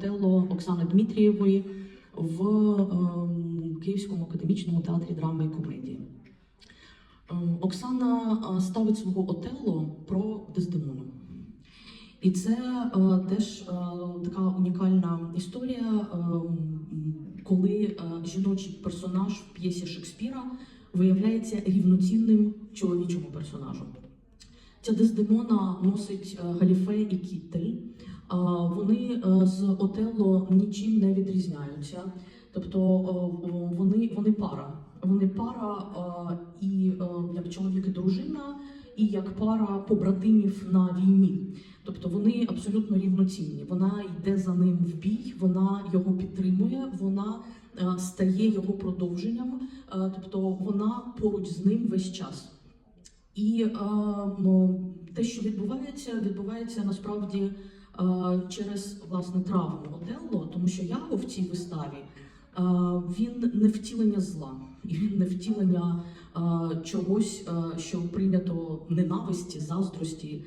Отелло Оксани Дмитрієвої в ем, Київському академічному театрі драми і комедії. Ем, Оксана е, ставить свого Отелло про Дездемону. І це е, теж е, така унікальна історія, е, коли жіночий персонаж в п'єсі Шекспіра виявляється рівноцінним чоловічому персонажу. Ця Дездемона носить галіфе і кіттель. Вони е, з Отелло нічим не відрізняються. Тобто е, вони, вони пара. Вони пара е, і як чоловік і дружина, і як пара побратимів на війні. Тобто вони абсолютно рівноцінні. Вона йде за ним в бій, вона його підтримує, вона стає його продовженням, тобто вона поруч з ним весь час. І е, те, що відбувається, відбувається насправді е, через власне травму Отелло, тому що Яго в цій виставі е, він не втілення зла, і він не втілення чогось, що прийнято ненависті, заздрості.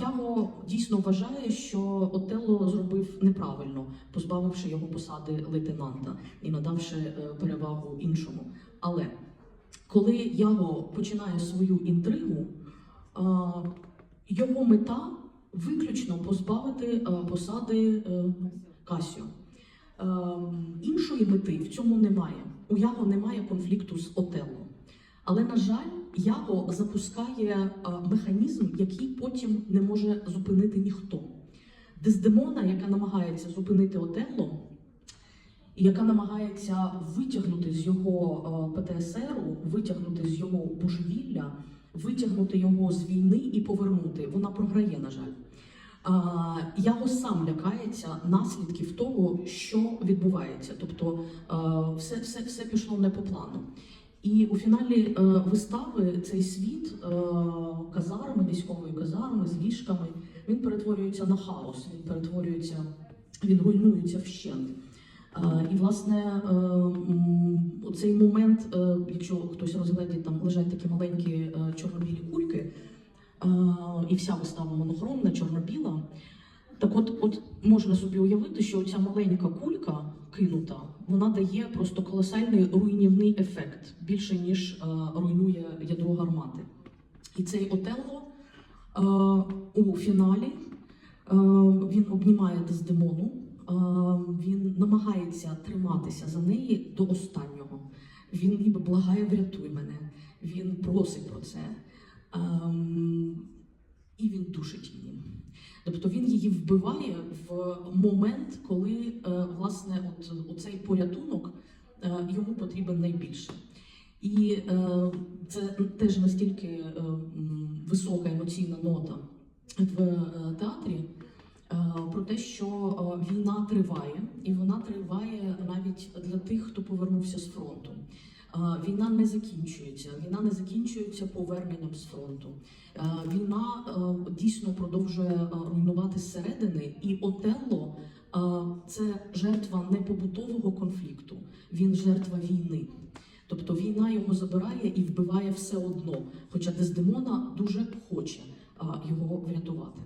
Яго дійсно вважає, що Отелло зробив неправильно, позбавивши його посади лейтенанта і надавши перевагу іншому. Але коли Яго починає свою інтригу, е, його мета виключно позбавити е, посади е, Касіо. Іншої мети в цьому немає. У Яго немає конфлікту з Отелло. Але, на жаль, Яго запускає механізм, який потім не може зупинити ніхто. Дездемона, яка намагається зупинити Отелло, яка намагається витягнути з його е, ПТСР, витягнути з його божевілля, витягнути його з війни і повернути. Вона програє, на жаль. А, Яго сам лякається наслідків того, що відбувається. Тобто е, все, все, все пішло не по плану. І у фіналі е, вистави цей світ казарми, військової казарми з ліжками, він перетворюється на хаос, він перетворюється, він руйнується вщент. Е, І власне е, м, цей момент, е, якщо хтось розглядить, там лежать такі маленькі чорно-білі кульки, і вся вистава монохромна, чорно-біла. Так от, от можна собі уявити, що ця маленька кулька кинута, вона дає просто колосальний руйнівний ефект, більше ніж руйнує ядро гармати. І цей Отелло у фіналі він обнімає Дездемону, він намагається триматися за неї до останнього. Він ніби благає, врятуй мене. Він просить про це. Ем, і він душить її. Тобто він її вбиває в момент, коли е, власне от, оцей порятунок е, йому потрібен найбільше. І е, це теж настільки висока емоційна нота в театрі про те, що е, війна триває, і вона триває навіть для тих, хто повернувся з фронту. Е, Війна не закінчується. Війна не закінчується поверненням з фронту. Е, Війна е, дійсно продовжує е, руйнувати зсередини, і Отелло е, це жертва не побутового конфлікту, він жертва війни. Тобто війна його забирає і вбиває все одно, хоча Дездемона дуже хоче е, його врятувати.